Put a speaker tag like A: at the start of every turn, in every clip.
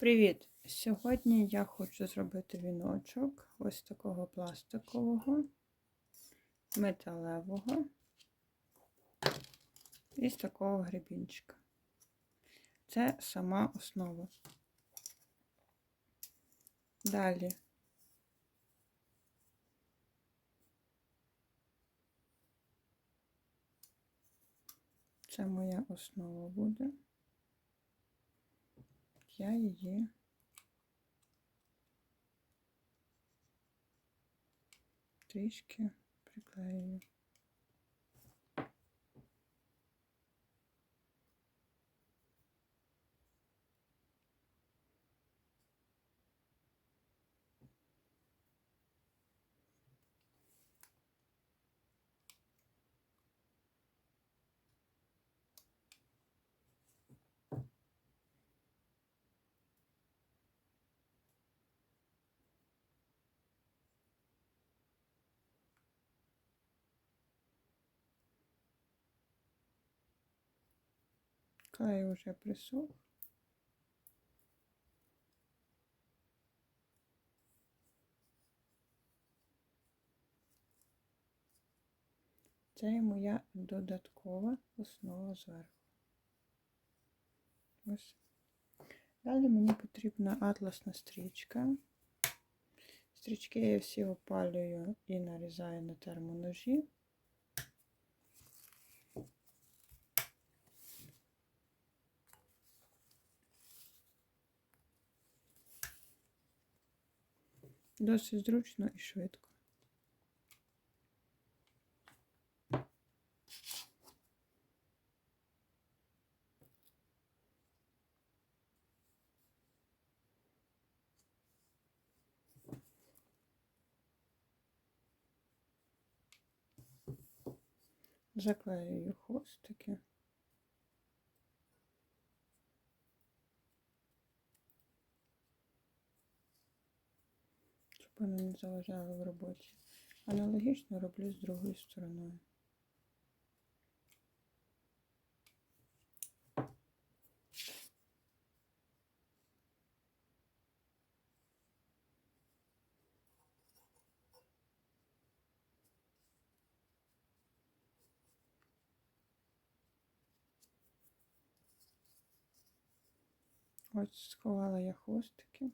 A: Привіт! Сьогодні я хочу зробити віночок ось такого пластикового, металевого і з такого гребінчика. Це сама основа. Далі це моя основа буде. Я її трішки приклею. Клей уже присох. Це моя додаткова основа зверху. Ось. Далі мені потрібна атласна стрічка. Стрічки я всі опалюю і нарізаю на термоножі. Досить зручно і швидко. Заклеюю хвостики. Щоб вони не заважали в роботі. Аналогічно роблю з другою стороною. Ось сховала я хвостики.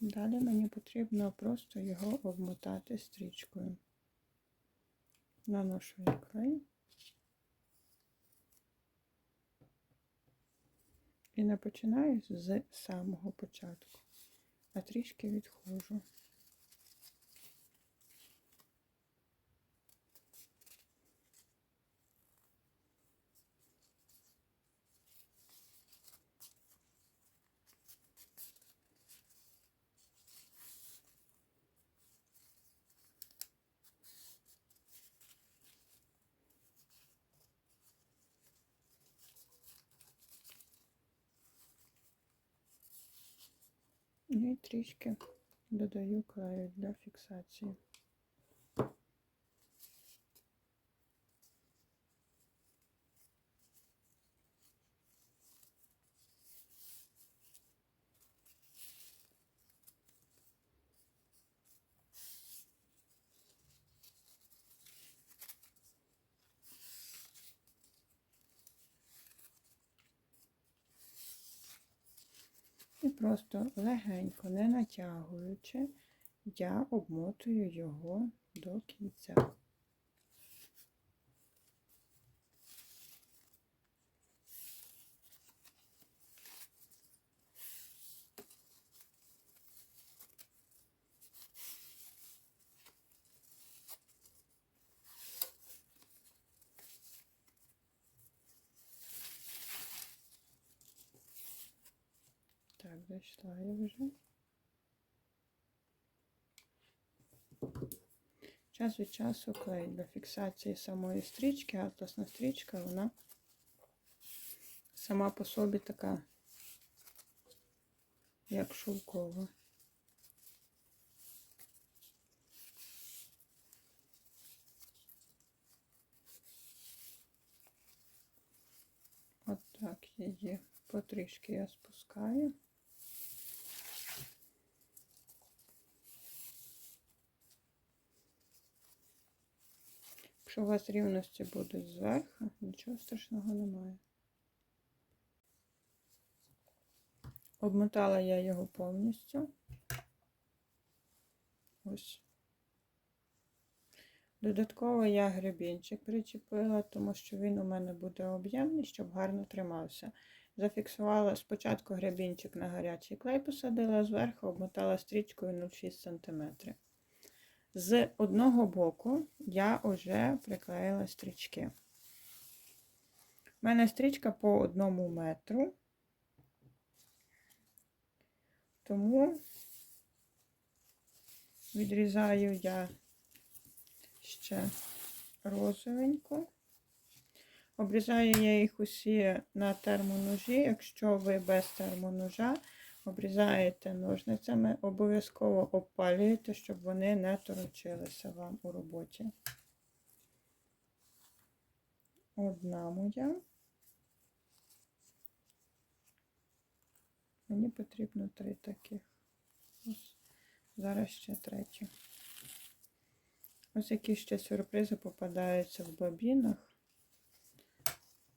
A: Далі мені потрібно просто його обмотати стрічкою. Наношу край. І не починаю з самого початку, а трішки відходжу. І трішки додаю краю для фіксації. Просто легенько, не натягуючи, я обмотую його до кінця. Я вже. Час від часу клей для фіксації самої стрічки, атласна стрічка, вона сама по собі така, як шовкова. От Так, її потрішки я спускаю. Якщо у вас рівності будуть зверху, нічого страшного немає. Обмотала я його повністю. Ось. Додатково я гребінчик причепила, тому що він у мене буде об'ємний, щоб гарно тримався. Зафіксувала спочатку гребінчик на гарячий клей, посадила зверху, обмотала стрічкою 0,6 см. З одного боку я вже приклеїла стрічки. У мене стрічка по одному метру, тому відрізаю я ще розовеньку. Обрізаю я їх усі на термоножі. Якщо ви без термоножа, обрізаєте ножницями, обов'язково опалюєте, щоб вони не торочилися вам у роботі. Одна моя. Мені потрібно три таких. Ось. Зараз ще третю. Ось які ще сюрпризи попадаються в бобінах.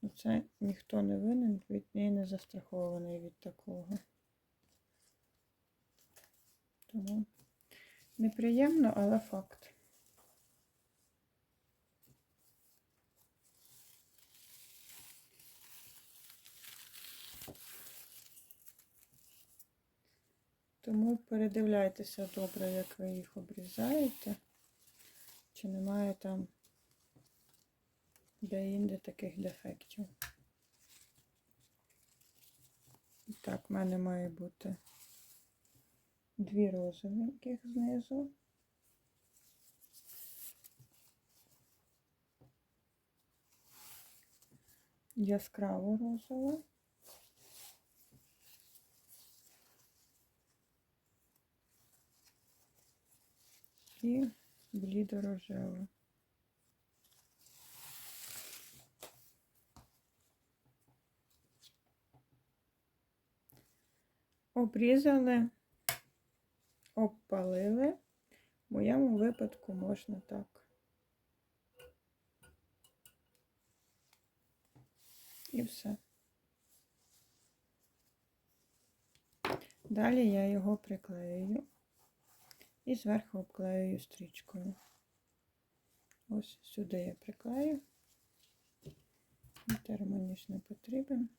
A: Ну, Це ніхто не винен від і не застрахований від такого. Тому неприємно, але факт. Тому передивляйтеся добре, як ви їх обрізаєте, чи немає там де-інде таких дефектів. І так, в мене має бути дві розовеньких знизу. Яскраво розова. І блідо-рожева. Обрізали, обпалили. В моєму випадку можна так. І все. Далі я його приклею і зверху обклею стрічкою. Ось сюди я приклею. Термоніж не потрібен.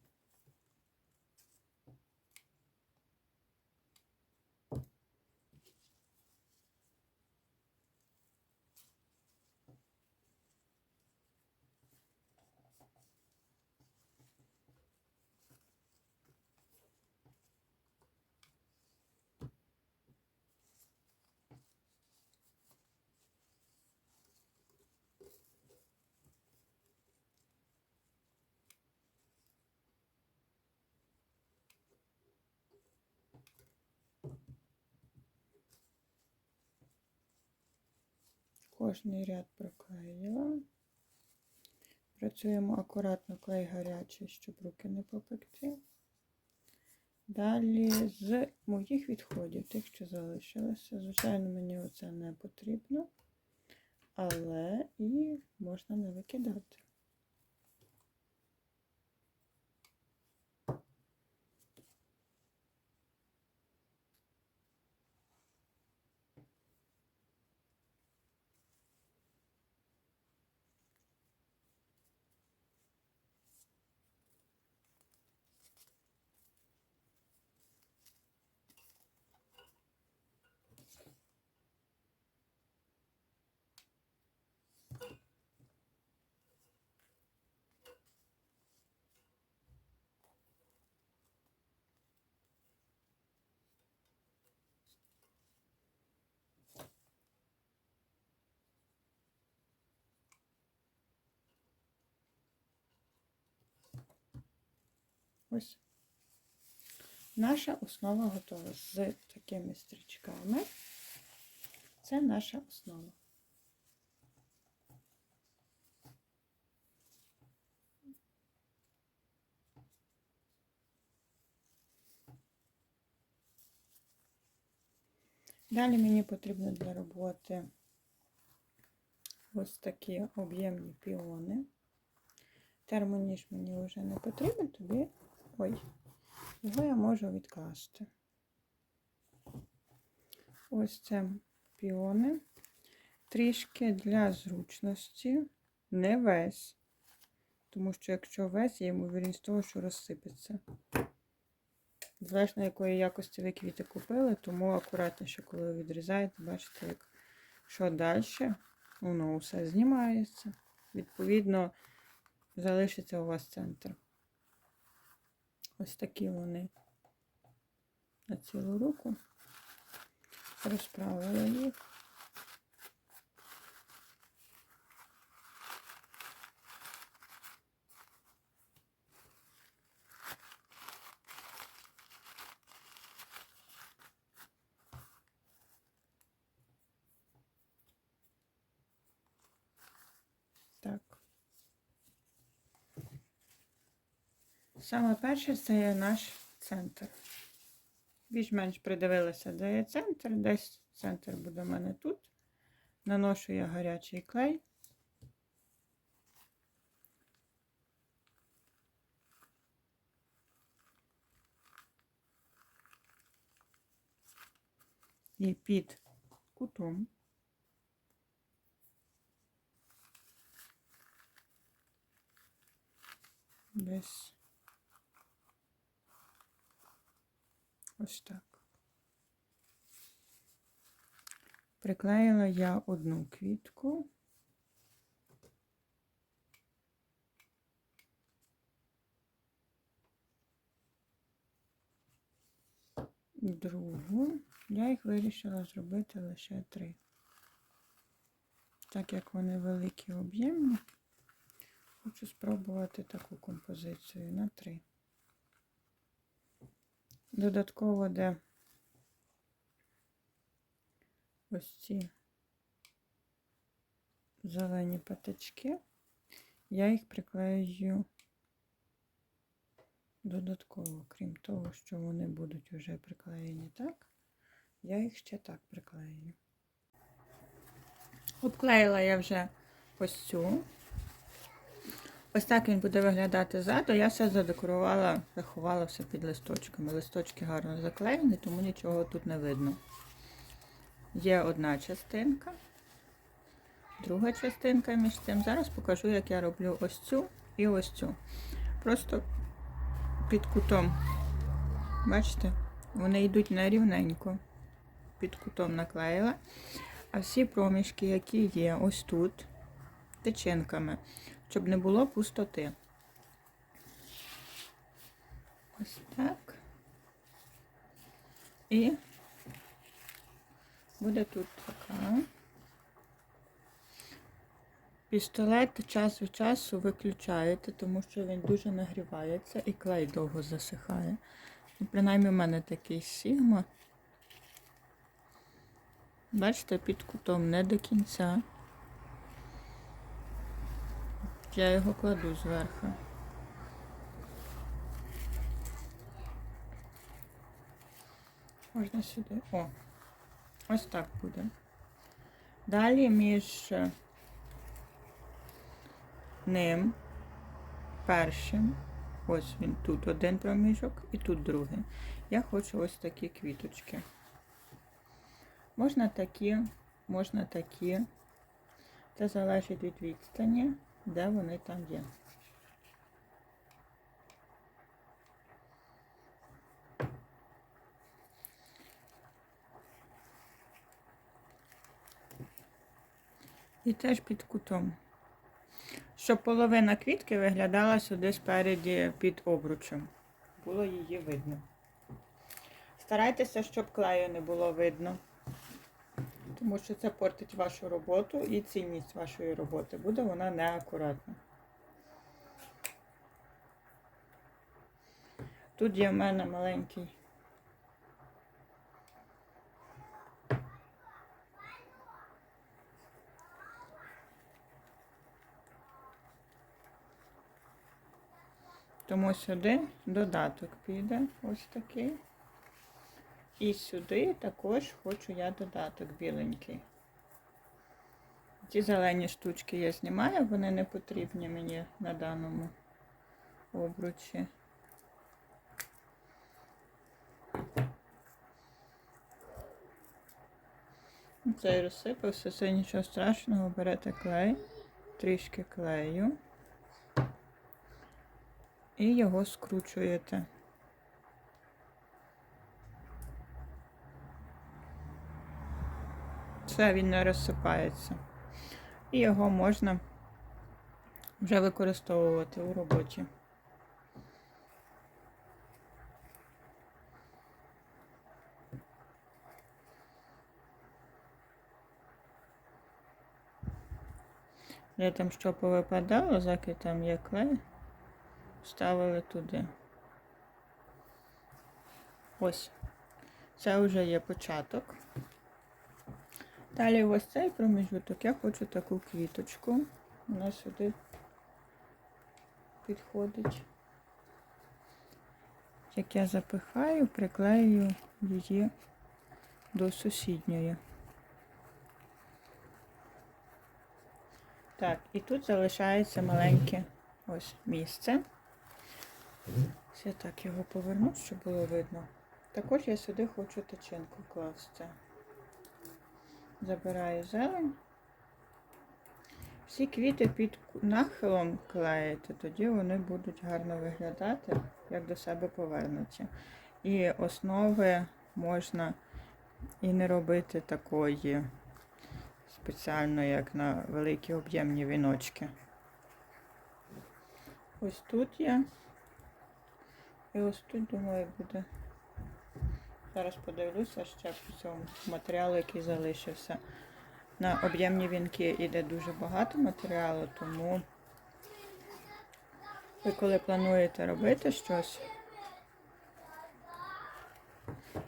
A: Кожний ряд проклеїла. Працюємо акуратно клей гарячий, щоб руки не попекти. Далі з моїх відходів, тих, що залишилося. Звичайно, мені оце не потрібно, але і можна не викидати. Ось наша основа готова з такими стрічками. Це наша основа. Далі мені потрібно для роботи ось такі об'ємні піони. Термоніж мені вже не потрібен, тобі Ой, його я можу відкласти. Ось це піони. Трішки для зручності, не весь. Тому що якщо весь, є ймовірність того, що розсипеться. Залежно якої якості ви квіти купили, тому акуратніше, коли ви відрізаєте, бачите, як що далі, воно все знімається. Відповідно, залишиться у вас центр. Ось такі вони на цілу руку. Розправила їх. Так. Саме перше це є наш центр. Більш-менш придивилася, де є центр. Десь центр буде в мене тут. Наношу я гарячий клей. І під кутом. Десь ось так. Приклеїла я одну квітку. Другу. Я їх вирішила зробити лише три. Так як вони великі об'ємні, хочу спробувати таку композицію на три. Додатково, де ось ці зелені патички, я їх приклею додатково, крім того, що вони будуть вже приклеєні так, я їх ще так приклею. Обклеїла я вже ось цю. Ось так він буде виглядати ззаду. Я все задекорувала, заховала все під листочками. Листочки гарно заклеєні, тому нічого тут не видно. Є одна частинка, друга частинка між цим. Зараз покажу, як я роблю ось цю і ось цю. Просто під кутом. Бачите, вони йдуть нерівненько. Під кутом наклеїла. А всі проміжки, які є ось тут, тичинками, щоб не було пустоти. Ось так. І буде тут така. Пістолет час від часу виключаєте, тому що він дуже нагрівається і клей довго засихає. Ну, принаймні в мене такий сігма. Бачите, під кутом не до кінця. Я його кладу зверху. Можна сюди. О, ось так буде. Далі між ним першим, ось він тут один проміжок і тут другий. Я хочу ось такі квіточки. Можна такі, можна такі. Це залежить від відстані, де вони там є. І теж під кутом. Щоб половина квітки виглядала сюди спереді під обручем. Було її видно. Старайтеся, щоб клею не було видно. Тому що це портить вашу роботу і цінність вашої роботи. Буде вона неакуратна. Тут є в мене маленький. Тому сюди додаток піде ось такий. І сюди також хочу я додаток біленький. Ті зелені штучки я знімаю, вони не потрібні мені на даному обручі. Цей розсипався, це нічого страшного, берете клей, трішки клею і його скручуєте. Все, він не розсипається. І його можна вже використовувати у роботі. Де там що повипадало, заки там є клей, вставили туди. Ось. Це вже є початок. Далі ось цей проміжуток. Я хочу таку квіточку. Вона сюди підходить. Як я запихаю, приклею її до сусідньої. Так, і тут залишається маленьке ось місце. Ось Я так його поверну, щоб було видно. Також я сюди хочу тичинку класти. Забираю зелень. Всі квіти під нахилом клеїти, тоді вони будуть гарно виглядати, як до себе повернуті. І основи можна і не робити такої спеціально, як на великі об'ємні віночки. Ось тут є. І ось тут, думаю, буде. Зараз подивлюся ще по цьому матеріалу, який залишився. На об'ємні вінки йде дуже багато матеріалу, тому ви коли плануєте робити щось,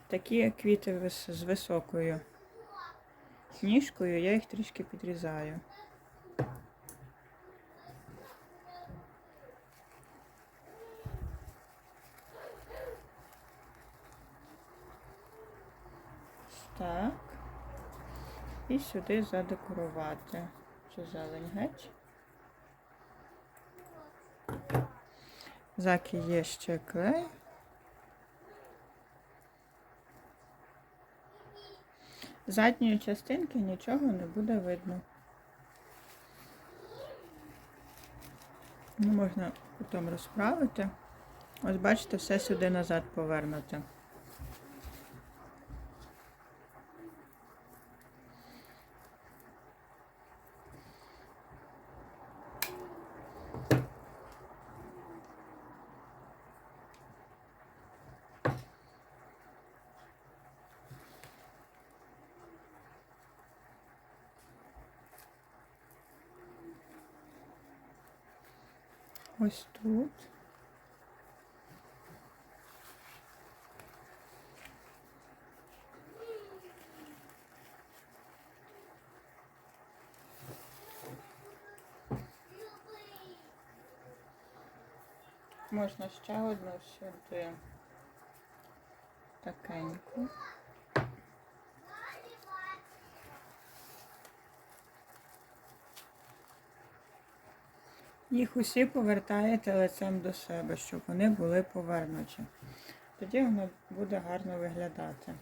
A: такі квіти з високою ніжкою, я їх трішки підрізаю. Так. І сюди задекорувати цю зелень геть. Заки є ще клей. Задньої частинки нічого не буде видно. Ну, можна потім розправити. Ось бачите, все сюди назад повернути. Ось тут. Можна ще одну сюди такеньку. Їх усі повертаєте лицем до себе, щоб вони були повернуті. Тоді воно буде гарно виглядати.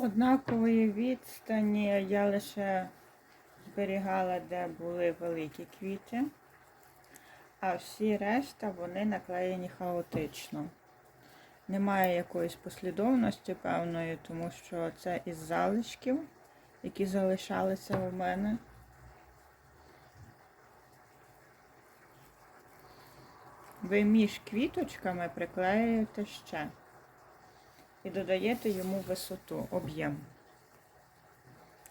A: Однакової відстані я лише зберігала, де були великі квіти, а всі решта вони наклеєні хаотично. Немає якоїсь послідовності певної, тому що це із залишків які залишалися у мене. Ви між квіточками приклеюєте ще і додаєте йому висоту, об'єм.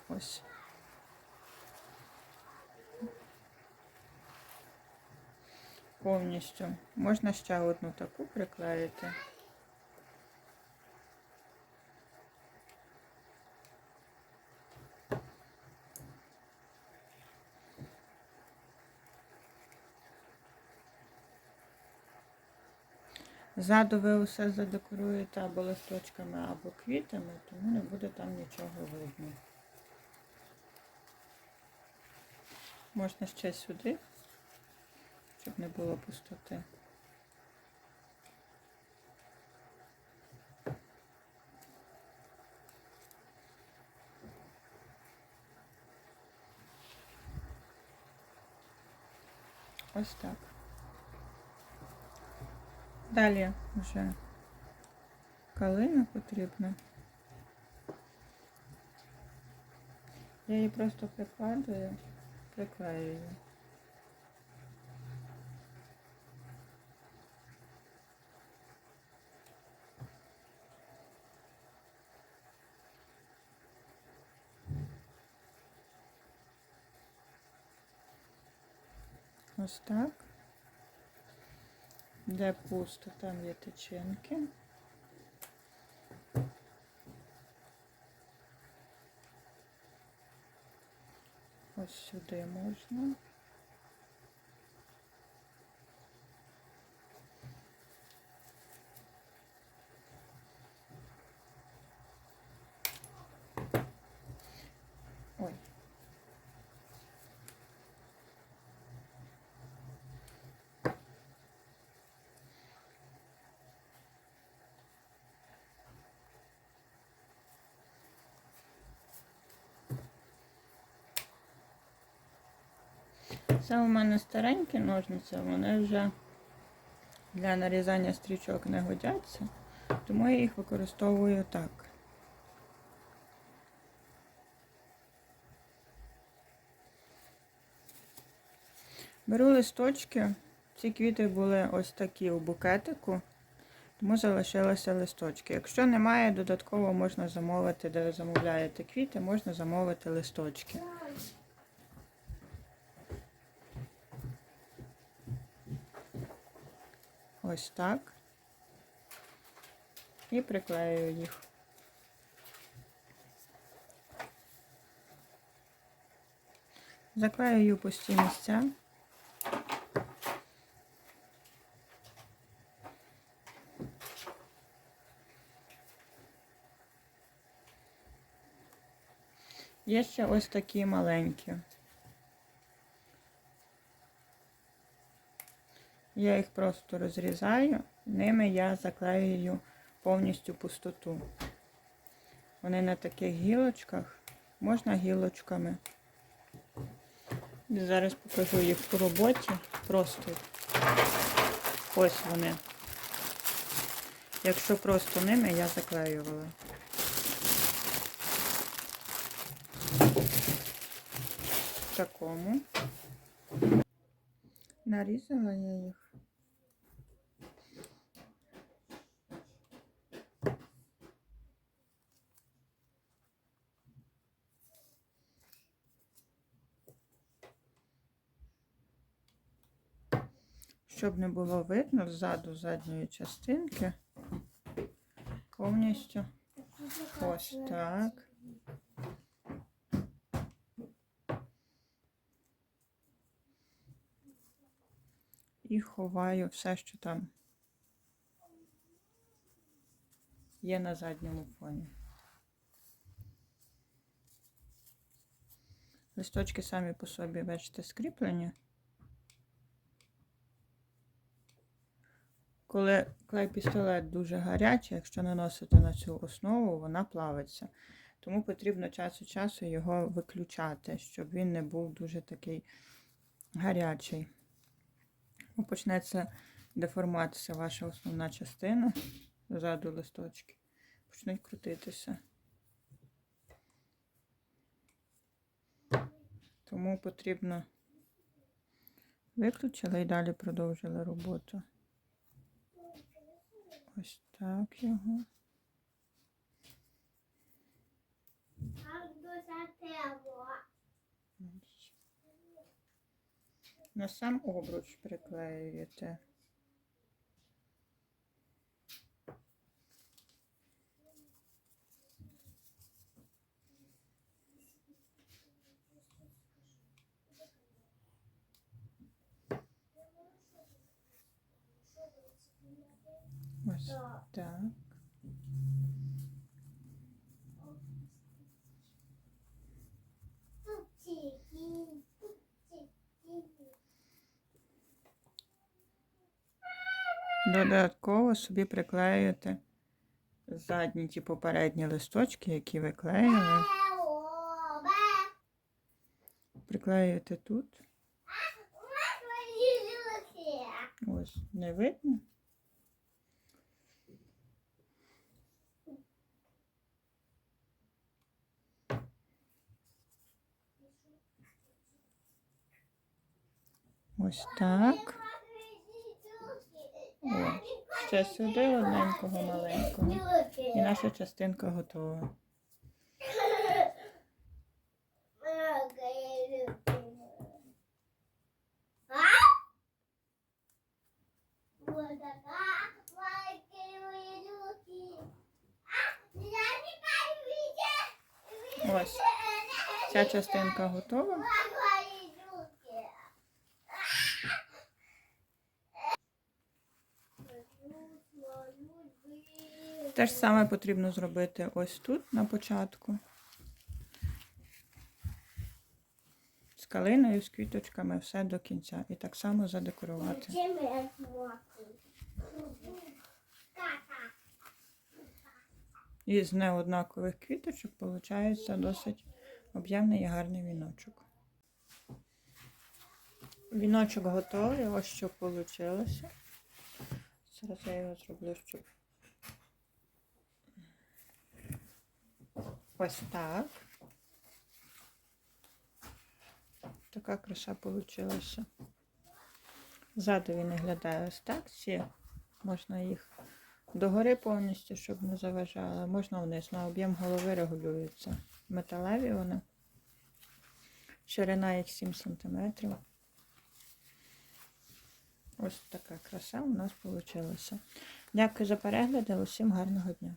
A: Ось. Повністю. Можна ще одну таку приклеїти. Ззаду ви усе задекоруєте або листочками, або квітами, тому не буде там нічого видно. Можна ще сюди, щоб не було пустоти. Ось так. Далі вже калина потрібна. Я її просто прикладую, приклеюю. Ось так. Де пусто, там є тичинки. Ось сюди можна. Ой. Це у мене старенькі ножниці, вони вже для нарізання стрічок не годяться, тому я їх використовую так. Беру листочки, ці квіти були ось такі у букетику, тому залишилися листочки. Якщо немає, додатково можна замовити, де ви замовляєте квіти, можна замовити листочки. Ось так. І приклею їх. Заклею пусті місця. Є ще ось такі маленькі. Я їх просто розрізаю, ними я заклеюю повністю пустоту. Вони на таких гілочках, можна гілочками. Зараз покажу їх в роботі. Просто ось вони. Якщо просто ними я заклеювала. Такому. Нарізала я їх. Щоб не було видно ззаду задньої частинки, повністю ось так. І ховаю все, що там є на задньому фоні. Листочки самі по собі, бачите, скріплені. Коли клей-пістолет дуже гарячий, якщо наносити на цю основу, вона плавиться. Тому потрібно час від часу його виключати, щоб він не був дуже такий гарячий. Ну, Почнеться деформуватися ваша основна частина, ззаду листочки, почнуть крутитися. Тому потрібно виключила і далі продовжила роботу. Ось так його. На сам обруч приклеюєте. Ось так. Додатково собі приклеюєте задні ті попередні листочки, які ви клеїли. Приклеюєте тут. Ось, не видно? Ось так. О, ще сюди одненького маленького. І наша частинка готова. Ось. Ця частинка готова. Те ж саме потрібно зробити ось тут на початку. З калиною, з квіточками, все до кінця. І так само задекорувати. І з неоднакових квіточок виходить досить об'ємний і гарний віночок. Віночок готовий, ось що вийшло. Зараз я його зроблю, щоб. Ось так. Така краса вийшла. Ззаду він виглядає ось так. Всі можна їх догори повністю, щоб не заважали. Можна вниз. На об'єм голови регулюється. Металеві вони. Ширина їх 7 см. Ось така краса у нас вийшла. Дякую за перегляд. Усім гарного дня.